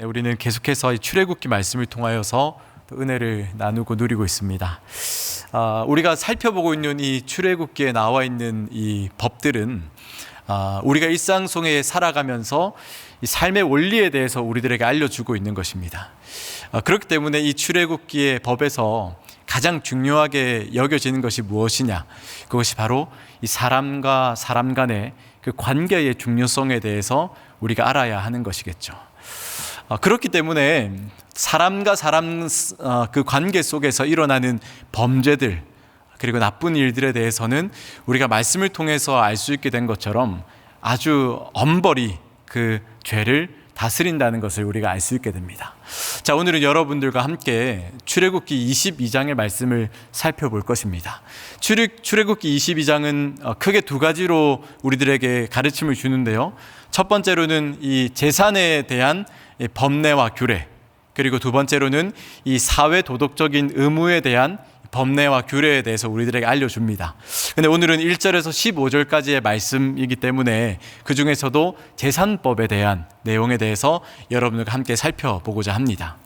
네, 우리는 계속해서 이 출애굽기 말씀을 통하여서 또 은혜를 나누고 누리고 있습니다. 아, 우리가 살펴보고 있는 이 출애굽기에 나와 있는 이 법들은 아, 우리가 일상 속에 살아가면서 이 삶의 원리에 대해서 우리들에게 알려주고 있는 것입니다. 아, 그렇기 때문에 이 출애굽기의 법에서 가장 중요하게 여겨지는 것이 무엇이냐? 그것이 바로 이 사람과 사람 간의 그 관계의 중요성에 대해서 우리가 알아야 하는 것이겠죠. 어, 그렇기 때문에 사람과 사람 어, 그 관계 속에서 일어나는 범죄들 그리고 나쁜 일들에 대해서는 우리가 말씀을 통해서 알 수 있게 된 것처럼 아주 엄벌이 그 죄를 다스린다는 것을 우리가 알 수 있게 됩니다. 자, 오늘은 여러분들과 함께 출애굽기 22장의 말씀을 살펴볼 것입니다. 출애굽, 출애굽기 22장은 어, 크게 두 가지로 우리들에게 가르침을 주는데요. 첫 번째로는 이 재산에 대한 법례와 규례, 그리고 두 번째로는 이 사회 도덕적인 의무에 대한 법례와 규례에 대해서 우리들에게 알려줍니다. 근데 오늘은 1절에서 15절까지의 말씀이기 때문에 그 중에서도 재산법에 대한 내용에 대해서 여러분들과 함께 살펴보고자 합니다.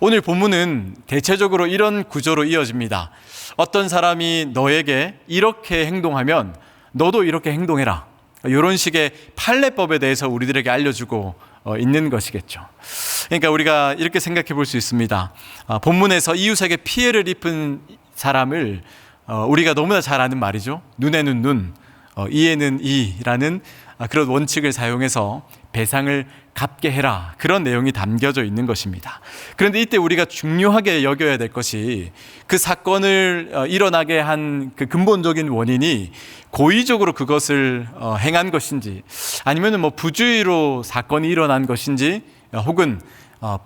오늘 본문은 대체적으로 이런 구조로 이어집니다. 어떤 사람이 너에게 이렇게 행동하면 너도 이렇게 행동해라. 이런 식의 판례법에 대해서 우리들에게 알려주고 어, 있는 것이겠죠. 그러니까 우리가 이렇게 생각해 볼 수 있습니다. 어, 본문에서 이웃에게 피해를 입은 사람을 어, 우리가 너무나 잘 아는 말이죠. 눈에는 눈, 이에는 이라는 아, 그런 원칙을 사용해서 배상을 갚게 해라. 그런 내용이 담겨져 있는 것입니다. 그런데 이때 우리가 중요하게 여겨야 될 것이 그 사건을 어, 일어나게 한 그 근본적인 원인이 고의적으로 그것을 어, 행한 것인지 아니면 뭐 부주의로 사건이 일어난 것인지 어, 혹은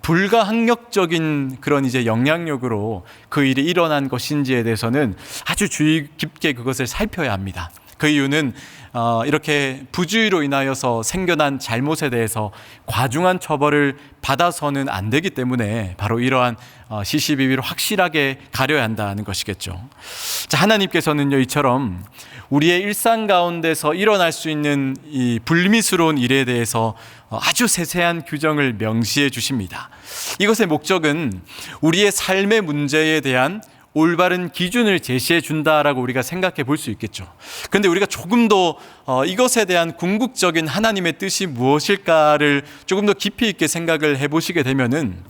불가항력적인 그런 이제 영향력으로 그 일이 일어난 것인지에 대해서는 아주 주의 깊게 그것을 살펴야 합니다. 그 이유는 어, 이렇게 부주의로 인하여서 생겨난 잘못에 대해서 과중한 처벌을 받아서는 안 되기 때문에 바로 이러한 어, 시시비비를 확실하게 가려야 한다는 것이겠죠. 자, 하나님께서는요, 이처럼 우리의 일상 가운데서 일어날 수 있는 이 불미스러운 일에 대해서 어, 아주 세세한 규정을 명시해 주십니다. 이것의 목적은 우리의 삶의 문제에 대한 올바른 기준을 제시해 준다라고 우리가 생각해 볼 수 있겠죠. 그런데 우리가 조금 더 어, 이것에 대한 궁극적인 하나님의 뜻이 무엇일까를 조금 더 깊이 있게 생각을 해 보시게 되면은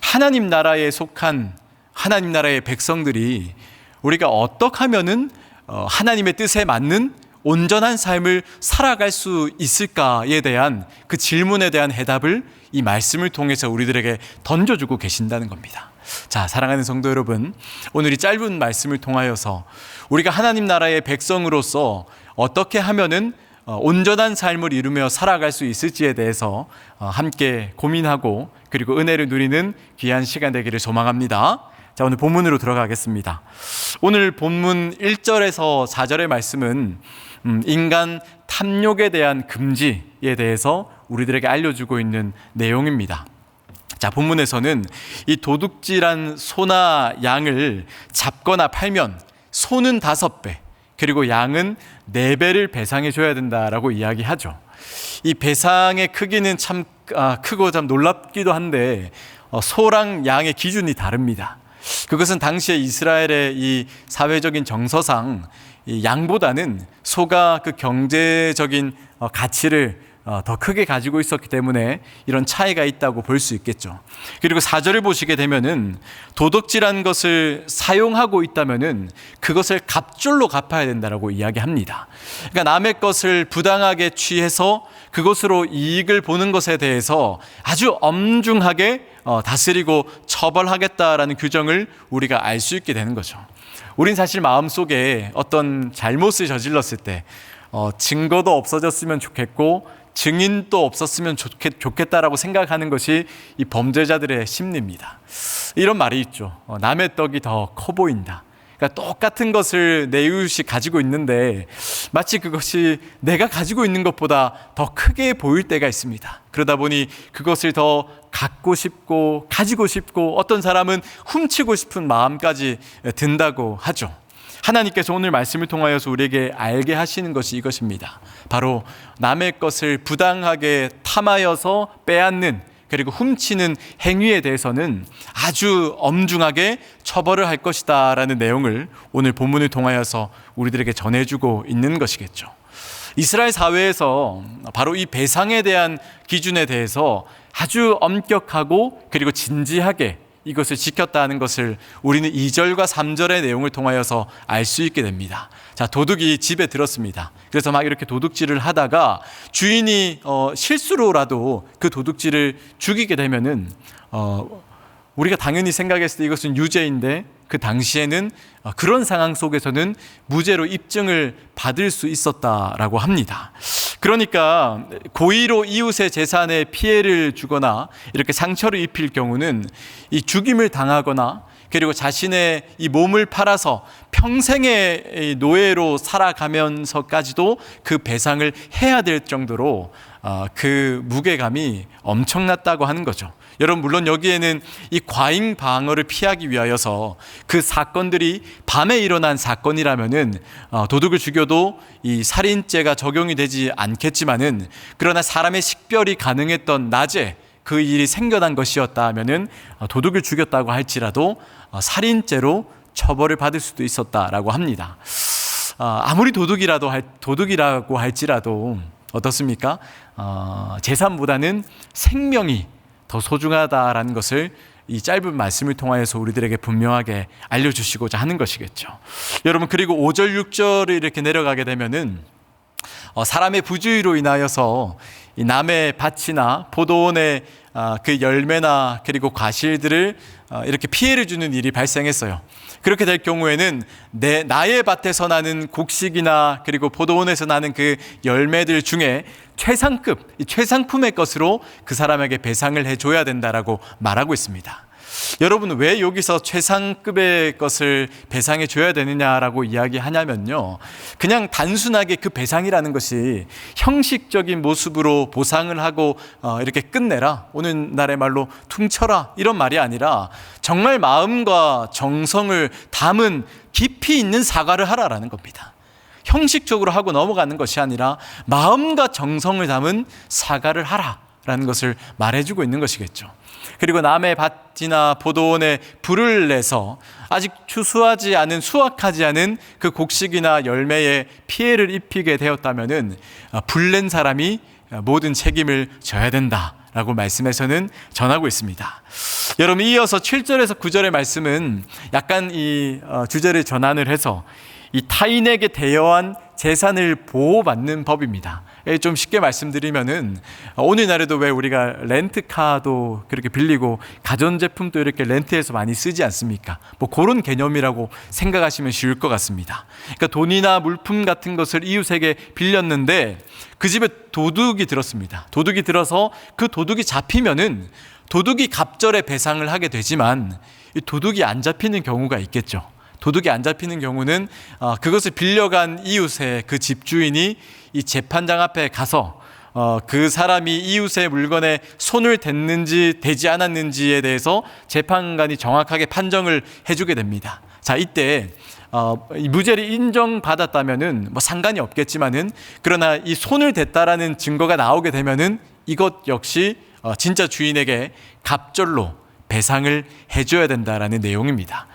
하나님 나라에 속한 하나님 나라의 백성들이 우리가 어떻게 하면은 어, 하나님의 뜻에 맞는 온전한 삶을 살아갈 수 있을까에 대한 그 질문에 대한 해답을 이 말씀을 통해서 우리들에게 던져주고 계신다는 겁니다. 자, 사랑하는 성도 여러분, 오늘 이 짧은 말씀을 통하여서 우리가 하나님 나라의 백성으로서 어떻게 하면은 어, 온전한 삶을 이루며 살아갈 수 있을지에 대해서 어, 함께 고민하고 그리고 은혜를 누리는 귀한 시간 되기를 소망합니다. 자, 오늘 본문으로 들어가겠습니다. 오늘 본문 1절에서 4절의 말씀은 음, 인간 탐욕에 대한 금지에 대해서 우리들에게 알려주고 있는 내용입니다. 자, 본문에서는 이 도둑질한 소나 양을 잡거나 팔면 소는 다섯 배, 그리고 양은 네 배를 배상해 줘야 된다라고 이야기하죠. 이 배상의 크기는 참 아, 크고 참 놀랍기도 한데 어, 소랑 양의 기준이 다릅니다. 그것은 당시에 이스라엘의 이 사회적인 정서상 이 양보다는 소가 그 경제적인 어, 가치를 어, 더 크게 가지고 있었기 때문에 이런 차이가 있다고 볼 수 있겠죠. 그리고 사절을 보시게 되면은 도덕질한 것을 사용하고 있다면은 그것을 갑줄로 갚아야 된다라고 이야기합니다. 그러니까 남의 것을 부당하게 취해서 그것으로 이익을 보는 것에 대해서 아주 엄중하게 어, 다스리고 처벌하겠다라는 규정을 우리가 알 수 있게 되는 거죠. 우린 사실 마음속에 어떤 잘못을 저질렀을 때 어, 증거도 없어졌으면 좋겠고 증인도 없었으면 좋겠, 좋겠다라고 생각하는 것이 이 범죄자들의 심리입니다. 이런 말이 있죠. 어, 남의 떡이 더 커 보인다. 그러니까 똑같은 것을 내 이웃이 가지고 있는데 마치 그것이 내가 가지고 있는 것보다 더 크게 보일 때가 있습니다. 그러다 보니 그것을 더 갖고 싶고 가지고 싶고 어떤 사람은 훔치고 싶은 마음까지 든다고 하죠. 하나님께서 오늘 말씀을 통하여서 우리에게 알게 하시는 것이 이것입니다. 바로 남의 것을 부당하게 탐하여서 빼앗는 그리고 훔치는 행위에 대해서는 아주 엄중하게 처벌을 할 것이다 라는 내용을 오늘 본문을 통하여서 우리들에게 전해주고 있는 것이겠죠. 이스라엘 사회에서 바로 이 배상에 대한 기준에 대해서 아주 엄격하고 그리고 진지하게 이것을 지켰다는 것을 우리는 2절과 3절의 내용을 통하여서 알 수 있게 됩니다. 자, 도둑이 집에 들었습니다. 그래서 막 이렇게 도둑질을 하다가 주인이 어, 실수로라도 그 도둑질을 죽이게 되면은 어, 우리가 당연히 생각했을 때 이것은 유죄인데 그 당시에는 어, 그런 상황 속에서는 무죄로 입증을 받을 수 있었다라고 합니다. 그러니까 고의로 이웃의 재산에 피해를 주거나 이렇게 상처를 입힐 경우는 이 죽임을 당하거나 그리고 자신의 이 몸을 팔아서 평생의 이 노예로 살아가면서까지도 그 배상을 해야 될 정도로 어, 그 무게감이 엄청났다고 하는 거죠. 여러분 물론 여기에는 이 과잉 방어를 피하기 위하여서 그 사건들이 밤에 일어난 사건이라면은 어, 도둑을 죽여도 이 살인죄가 적용이 되지 않겠지만은 그러나 사람의 식별이 가능했던 낮에 그 일이 생겨난 것이었다 하면은 어, 도둑을 죽였다고 할지라도 어, 살인죄로 처벌을 받을 수도 있었다라고 합니다. 어, 아무리 도둑이라도 할, 도둑이라고 할지라도 어떻습니까? 어, 재산보다는 생명이 더 소중하다라는 것을 이 짧은 말씀을 통하여서 우리들에게 분명하게 알려주시고자 하는 것이겠죠. 여러분 그리고 5절 6절을 이렇게 내려가게 되면은 어, 사람의 부주의로 인하여서 이 남의 밭이나 포도원의 아, 그 열매나 그리고 과실들을 어, 이렇게 피해를 주는 일이 발생했어요. 그렇게 될 경우에는 내 나의 밭에서 나는 곡식이나 그리고 포도원에서 나는 그 열매들 중에 최상급, 이 최상품의 것으로 그 사람에게 배상을 해줘야 된다라고 말하고 있습니다. 여러분 왜 여기서 최상급의 것을 배상해 줘야 되느냐라고 이야기하냐면요. 그냥 단순하게 그 배상이라는 것이 형식적인 모습으로 보상을 하고 어, 이렇게 끝내라. 오늘날의 말로 퉁쳐라. 이런 말이 아니라 정말 마음과 정성을 담은 깊이 있는 사과를 하라라는 겁니다. 형식적으로 하고 넘어가는 것이 아니라 마음과 정성을 담은 사과를 하라 라는 것을 말해주고 있는 것이겠죠. 그리고 남의 밭이나 포도원에 불을 내서 아직 추수하지 않은 수확하지 않은 그 곡식이나 열매에 피해를 입히게 되었다면은 어, 불낸 사람이 모든 책임을 져야 된다. 라고 말씀에서는 전하고 있습니다. 여러분 이어서 7절에서 9절의 말씀은 약간 이 어, 주제를 전환을 해서 이 타인에게 대여한 재산을 보호받는 법입니다. 예, 좀 쉽게 말씀드리면은 오늘날에도 왜 우리가 렌트카도 그렇게 빌리고 가전제품도 이렇게 렌트해서 많이 쓰지 않습니까? 뭐 그런 개념이라고 생각하시면 쉬울 것 같습니다. 그러니까 돈이나 물품 같은 것을 이웃에게 빌렸는데 그 집에 도둑이 들었습니다. 도둑이 들어서 그 도둑이 잡히면은 도둑이 갑절에 배상을 하게 되지만 이 도둑이 안 잡히는 경우가 있겠죠. 도둑이 안 잡히는 경우는 어, 그것을 빌려간 이웃의 그 집주인이 이 재판장 앞에 가서 어, 그 사람이 이웃의 물건에 손을 댔는지 대지 않았는지에 대해서 재판관이 정확하게 판정을 해주게 됩니다. 자 이때 어, 이 무죄를 인정받았다면은 뭐 상관이 없겠지만은 그러나 이 손을 댔다라는 증거가 나오게 되면은 이것 역시 어, 진짜 주인에게 갑절로 배상을 해줘야 된다라는 내용입니다.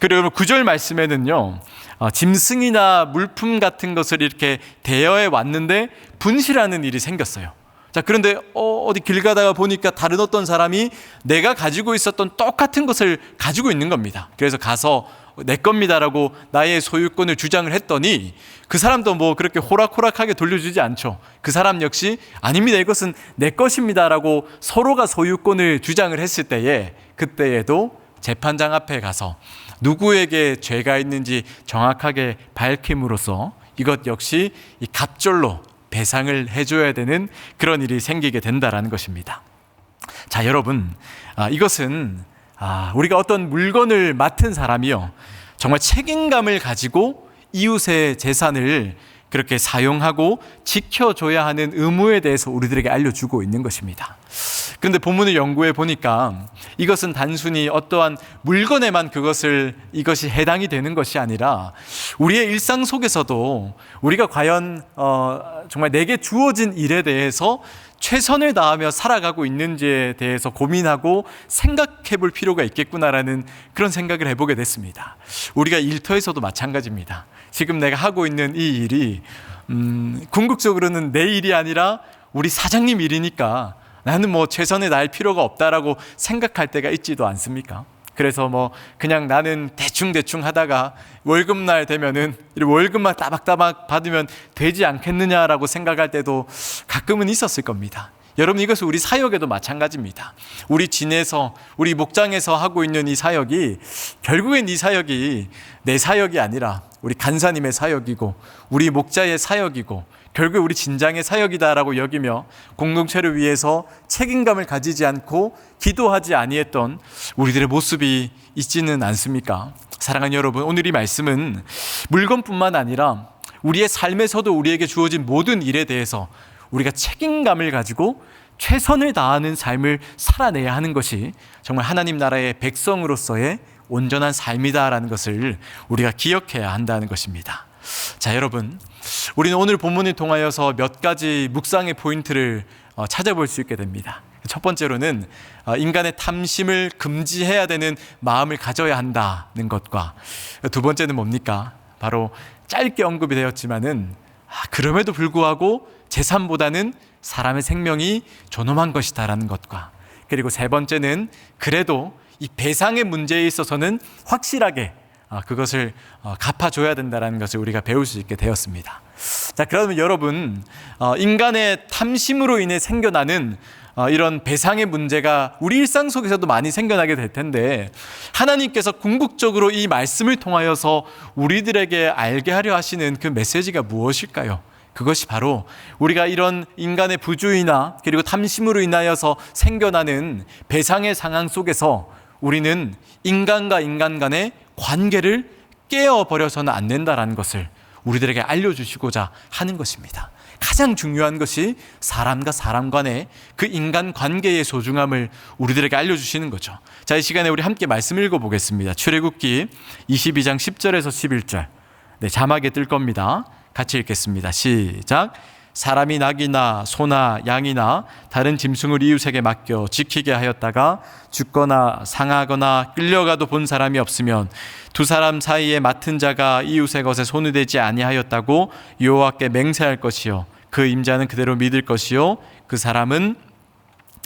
그리고 9절 말씀에는요, 어, 짐승이나 물품 같은 것을 이렇게 대여해 왔는데 분실하는 일이 생겼어요. 자, 그런데 어, 어디 길 가다가 보니까 다른 어떤 사람이 내가 가지고 있었던 똑같은 것을 가지고 있는 겁니다. 그래서 가서 내 겁니다라고 나의 소유권을 주장을 했더니 그 사람도 뭐 그렇게 호락호락하게 돌려주지 않죠. 그 사람 역시 아닙니다. 이것은 내 것입니다라고 서로가 소유권을 주장을 했을 때에 그때에도 재판장 앞에 가서 누구에게 죄가 있는지 정확하게 밝힘으로써 이것 역시 이 갑절로 배상을 해줘야 되는 그런 일이 생기게 된다라는 것입니다. 자, 여러분, 아, 이것은 아, 우리가 어떤 물건을 맡은 사람이요. 정말 책임감을 가지고 이웃의 재산을 그렇게 사용하고 지켜줘야 하는 의무에 대해서 우리들에게 알려주고 있는 것입니다. 그런데 본문을 연구해 보니까 이것은 단순히 어떠한 물건에만 그것을 이것이 해당이 되는 것이 아니라 우리의 일상 속에서도 우리가 과연 어, 정말 내게 주어진 일에 대해서 최선을 다하며 살아가고 있는지에 대해서 고민하고 생각해 볼 필요가 있겠구나라는 그런 생각을 해보게 됐습니다. 우리가 일터에서도 마찬가지입니다. 지금 내가 하고 있는 이 일이, 음, 궁극적으로는 내 일이 아니라 우리 사장님 일이니까 나는 뭐 최선을 다할 필요가 없다라고 생각할 때가 있지도 않습니까? 그래서 뭐 그냥 나는 대충 대충 하다가 월급날 되면은 월급만 따박따박 받으면 되지 않겠느냐라고 생각할 때도 가끔은 있었을 겁니다. 여러분 이것은 우리 사역에도 마찬가지입니다. 우리 진에서 우리 목장에서 하고 있는 이 사역이 결국엔 이 사역이 내 사역이 아니라 우리 간사님의 사역이고 우리 목자의 사역이고 결국 우리 진장의 사역이다라고 여기며 공동체를 위해서 책임감을 가지지 않고 기도하지 아니했던 우리들의 모습이 있지는 않습니까? 사랑하는 여러분, 오늘 이 말씀은 물건뿐만 아니라 우리의 삶에서도 우리에게 주어진 모든 일에 대해서 우리가 책임감을 가지고 최선을 다하는 삶을 살아내야 하는 것이 정말 하나님 나라의 백성으로서의 온전한 삶이다라는 것을 우리가 기억해야 한다는 것입니다. 자, 여러분. 우리는 오늘 본문을 통하여서 몇 가지 묵상의 포인트를 어, 찾아볼 수 있게 됩니다. 첫 번째로는 어, 인간의 탐심을 금지해야 되는 마음을 가져야 한다는 것과 두 번째는 뭡니까? 바로 짧게 언급이 되었지만은 아, 그럼에도 불구하고 재산보다는 사람의 생명이 존엄한 것이다라는 것과 그리고 세 번째는 그래도 이 배상의 문제에 있어서는 확실하게 어, 그것을 어, 갚아줘야 된다는 것을 우리가 배울 수 있게 되었습니다. 자, 그러면 여러분, 어, 인간의 탐심으로 인해 생겨나는 이런 배상의 문제가 우리 일상 속에서도 많이 생겨나게 될 텐데, 하나님께서 궁극적으로 이 말씀을 통하여서 우리들에게 알게 하려 하시는 그 메시지가 무엇일까요? 그것이 바로 우리가 이런 인간의 부주의나 그리고 탐심으로 인하여서 생겨나는 배상의 상황 속에서 우리는 인간과 인간 간의 관계를 깨어버려서는 안 된다라는 것을 우리들에게 알려주시고자 하는 것입니다. 가장 중요한 것이 사람과 사람 간의 그 인간 관계의 소중함을 우리들에게 알려주시는 거죠. 자, 이 시간에 우리 함께 말씀 읽어보겠습니다. 출애굽기 22장 10절에서 11절. 네, 자막에 뜰 겁니다. 같이 읽겠습니다. 시작. 사람이 낙이나 소나 양이나 다른 짐승을 이웃에게 맡겨 지키게 하였다가 죽거나 상하거나 끌려가도 본 사람이 없으면 두 사람 사이에 맡은 자가 이웃의 것에 손을 대지 아니하였다고 여호와께 맹세할 것이요 그 임자는 그대로 믿을 것이요 그 사람은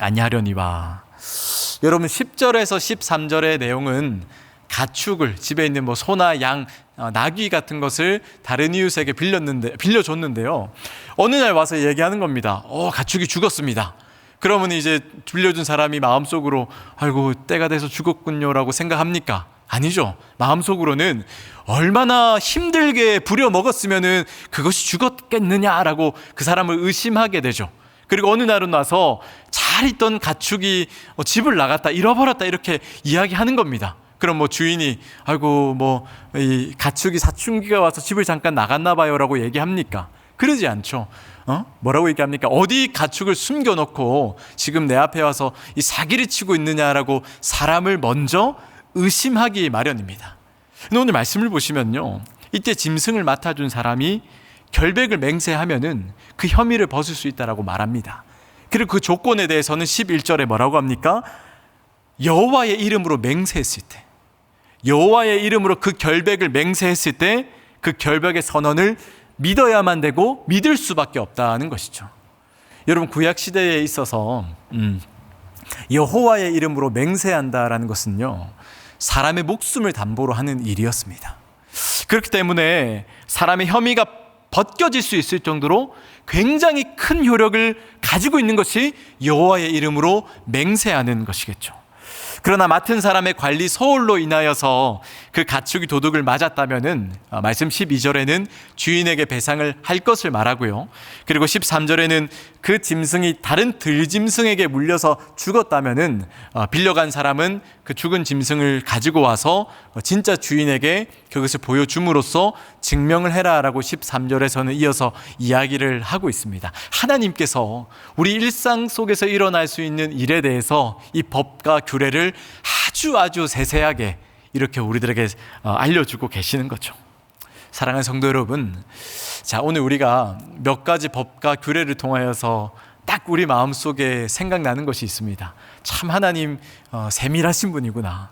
아니하려니와 여러분 10절에서 13절의 내용은 가축을 집에 있는 뭐 소나 양, 어, 나귀 같은 것을 다른 이웃에게 빌렸는데 빌려줬는데요. 어느 날 와서 얘기하는 겁니다. 어, 가축이 죽었습니다. 그러면 이제 빌려준 사람이 마음속으로 아이고 때가 돼서 죽었군요라고 생각합니까? 아니죠. 마음속으로는 얼마나 힘들게 부려 먹었으면은 그것이 죽었겠느냐라고 그 사람을 의심하게 되죠. 그리고 어느 날은 와서 잘 있던 가축이 어, 집을 나갔다 잃어버렸다 이렇게 이야기하는 겁니다. 그럼 뭐 주인이 아이고 뭐 이 가축이 사춘기가 와서 집을 잠깐 나갔나 봐요라고 얘기합니까? 그러지 않죠. 어? 뭐라고 얘기합니까? 어디 가축을 숨겨놓고 지금 내 앞에 와서 이 사기를 치고 있느냐라고 사람을 먼저 의심하기 마련입니다. 근데 오늘 말씀을 보시면요. 이때 짐승을 맡아준 사람이 결백을 맹세하면은 그 혐의를 벗을 수 있다라고 말합니다. 그리고 그 조건에 대해서는 11절에 뭐라고 합니까? 여호와의 이름으로 맹세했을 때 여호와의 이름으로 그 결백을 맹세했을 때 그 결백의 선언을 믿어야만 되고 믿을 수밖에 없다는 것이죠. 여러분 구약 시대에 있어서 음, 여호와의 이름으로 맹세한다라는 것은요 사람의 목숨을 담보로 하는 일이었습니다. 그렇기 때문에 사람의 혐의가 벗겨질 수 있을 정도로 굉장히 큰 효력을 가지고 있는 것이 여호와의 이름으로 맹세하는 것이겠죠. 그러나 맡은 사람의 관리 소홀로 인하여서 그 가축이 도둑을 맞았다면은 어, 말씀 12절에는 주인에게 배상을 할 것을 말하고요. 그리고 13절에는 그 짐승이 다른 들짐승에게 물려서 죽었다면은 어, 빌려간 사람은 그 죽은 짐승을 가지고 와서 어, 진짜 주인에게 그것을 보여줌으로써 증명을 해라라고 13절에서는 이어서 이야기를 하고 있습니다. 하나님께서 우리 일상 속에서 일어날 수 있는 일에 대해서 이 법과 규례를 아주 아주 세세하게 이렇게 우리들에게 어, 알려주고 계시는 거죠. 사랑하는 성도 여러분, 자 오늘 우리가 몇 가지 법과 규례를 통하여서 딱 우리 마음 속에 생각나는 것이 있습니다. 참 하나님 어, 세밀하신 분이구나.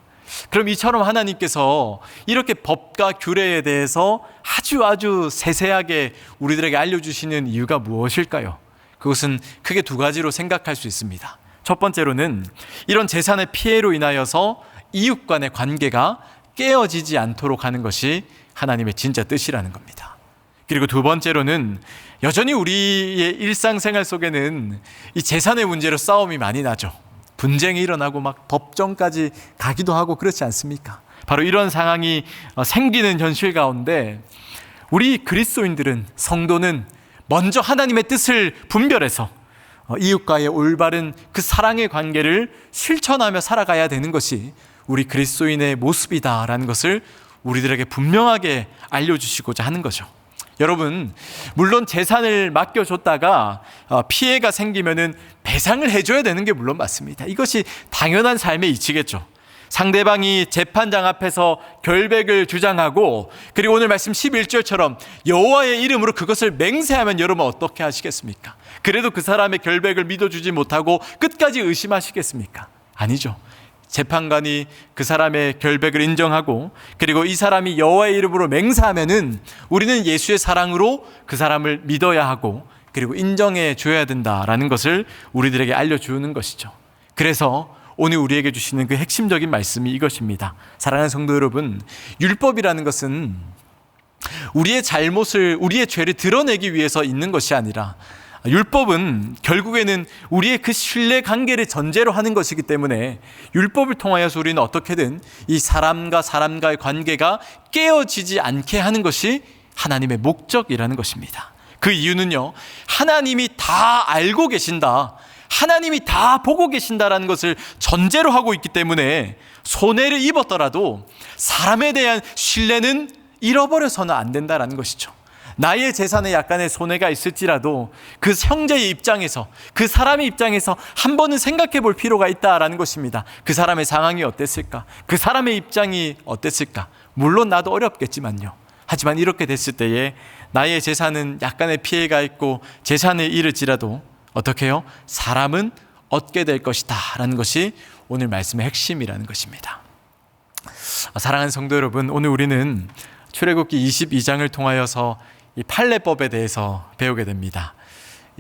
그럼 이처럼 하나님께서 이렇게 법과 규례에 대해서 아주 아주 세세하게 우리들에게 알려주시는 이유가 무엇일까요? 그것은 크게 두 가지로 생각할 수 있습니다. 첫 번째로는 이런 재산의 피해로 인하여서 이웃 간의 관계가 깨어지지 않도록 하는 것이 하나님의 진짜 뜻이라는 겁니다. 그리고 두 번째로는 여전히 우리의 일상생활 속에는 이 재산의 문제로 싸움이 많이 나죠. 분쟁이 일어나고 막 법정까지 가기도 하고 그렇지 않습니까? 바로 이런 상황이 어, 생기는 현실 가운데 우리 그리스도인들은 성도는 먼저 하나님의 뜻을 분별해서 어, 이웃과의 올바른 그 사랑의 관계를 실천하며 살아가야 되는 것이 우리 그리스도인의 모습이다라는 것을 우리들에게 분명하게 알려주시고자 하는 거죠. 여러분, 물론 재산을 맡겨줬다가 어, 피해가 생기면은 배상을 해줘야 되는 게 물론 맞습니다. 이것이 당연한 삶의 이치겠죠. 상대방이 재판장 앞에서 결백을 주장하고 그리고 오늘 말씀 11절처럼 여호와의 이름으로 그것을 맹세하면 여러분 어떻게 하시겠습니까? 그래도 그 사람의 결백을 믿어주지 못하고 끝까지 의심하시겠습니까? 아니죠. 재판관이 그 사람의 결백을 인정하고 그리고 이 사람이 여호와의 이름으로 맹세하면은 우리는 예수의 사랑으로 그 사람을 믿어야 하고 그리고 인정해 줘야 된다라는 것을 우리들에게 알려 주는 것이죠. 그래서 오늘 우리에게 주시는 그 핵심적인 말씀이 이것입니다. 사랑하는 성도 여러분, 율법이라는 것은 우리의 잘못을, 우리의 죄를 드러내기 위해서 있는 것이 아니라 율법은 결국에는 우리의 그 신뢰 관계를 전제로 하는 것이기 때문에 율법을 통하여서 우리는 어떻게든 이 사람과 사람과의 관계가 깨어지지 않게 하는 것이 하나님의 목적이라는 것입니다. 그 이유는요, 하나님이 다 알고 계신다. 하나님이 다 보고 계신다라는 것을 전제로 하고 있기 때문에 손해를 입었더라도 사람에 대한 신뢰는 잃어버려서는 안 된다라는 것이죠. 나의 재산에 약간의 손해가 있을지라도 그 형제의 입장에서 그 사람의 입장에서 한 번은 생각해 볼 필요가 있다라는 것입니다. 그 사람의 상황이 어땠을까? 그 사람의 입장이 어땠을까? 물론 나도 어렵겠지만요. 하지만 이렇게 됐을 때에 나의 재산은 약간의 피해가 있고 재산을 잃을지라도 어떻게 해요? 사람은 얻게 될 것이다. 라는 것이 오늘 말씀의 핵심이라는 것입니다. 사랑하는 성도 여러분, 오늘 우리는 출애굽기 22장을 통하여서 이 판례법에 대해서 배우게 됩니다.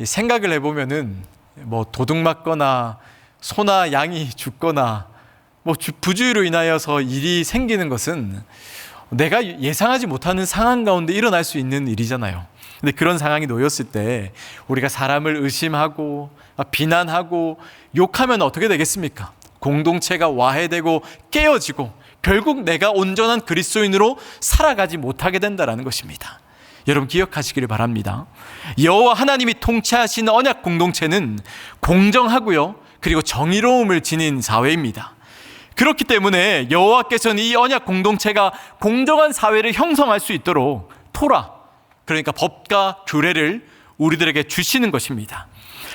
생각을 해보면은 뭐 도둑 맞거나 소나 양이 죽거나 뭐 부주의로 인하여서 일이 생기는 것은 내가 예상하지 못하는 상황 가운데 일어날 수 있는 일이잖아요. 근데 그런 상황이 놓였을 때 우리가 사람을 의심하고 비난하고 욕하면 어떻게 되겠습니까? 공동체가 와해되고 깨어지고 결국 내가 온전한 그리스도인으로 살아가지 못하게 된다라는 것입니다. 여러분 기억하시기를 바랍니다. 여호와 하나님이 통치하신 언약 공동체는 공정하고요. 그리고 정의로움을 지닌 사회입니다. 그렇기 때문에 여호와께서는 이 언약 공동체가 공정한 사회를 형성할 수 있도록 토라 그러니까 법과 규례를 우리들에게 주시는 것입니다.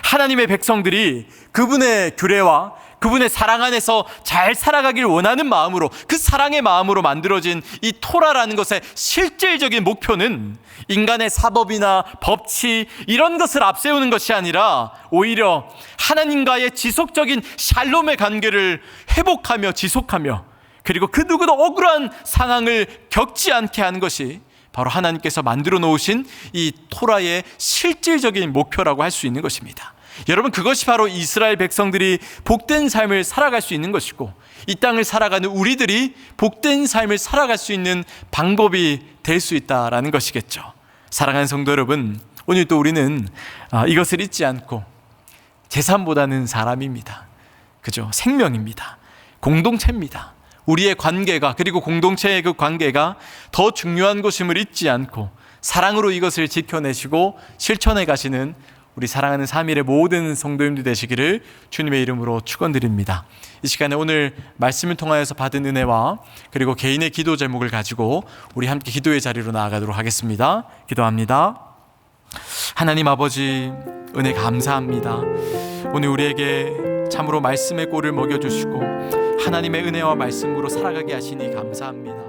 하나님의 백성들이 그분의 규례와 그분의 사랑 안에서 잘 살아가길 원하는 마음으로 그 사랑의 마음으로 만들어진 이 토라라는 것의 실질적인 목표는 인간의 사법이나 법치 이런 것을 앞세우는 것이 아니라 오히려 하나님과의 지속적인 샬롬의 관계를 회복하며 지속하며 그리고 그 누구도 억울한 상황을 겪지 않게 하는 것이 바로 하나님께서 만들어 놓으신 이 토라의 실질적인 목표라고 할 수 있는 것입니다. 여러분 그것이 바로 이스라엘 백성들이 복된 삶을 살아갈 수 있는 것이고 이 땅을 살아가는 우리들이 복된 삶을 살아갈 수 있는 방법이 될 수 있다라는 것이겠죠. 사랑하는 성도 여러분, 오늘 또 우리는 아, 이것을 잊지 않고 재산보다는 사람입니다. 그죠? 생명입니다. 공동체입니다. 우리의 관계가 그리고 공동체의 그 관계가 더 중요한 것임을 잊지 않고 사랑으로 이것을 지켜내시고 실천해 가시는 우리 사랑하는 3일의 모든 성도님들 되시기를 주님의 이름으로 축원드립니다. 이 시간에 오늘 말씀을 통하여서 받은 은혜와 그리고 개인의 기도 제목을 가지고 우리 함께 기도의 자리로 나아가도록 하겠습니다. 기도합니다. 하나님 아버지 은혜 감사합니다. 오늘 우리에게 참으로 말씀의 꼴을 먹여 주시고 하나님의 은혜와 말씀으로 살아가게 하시니 감사합니다.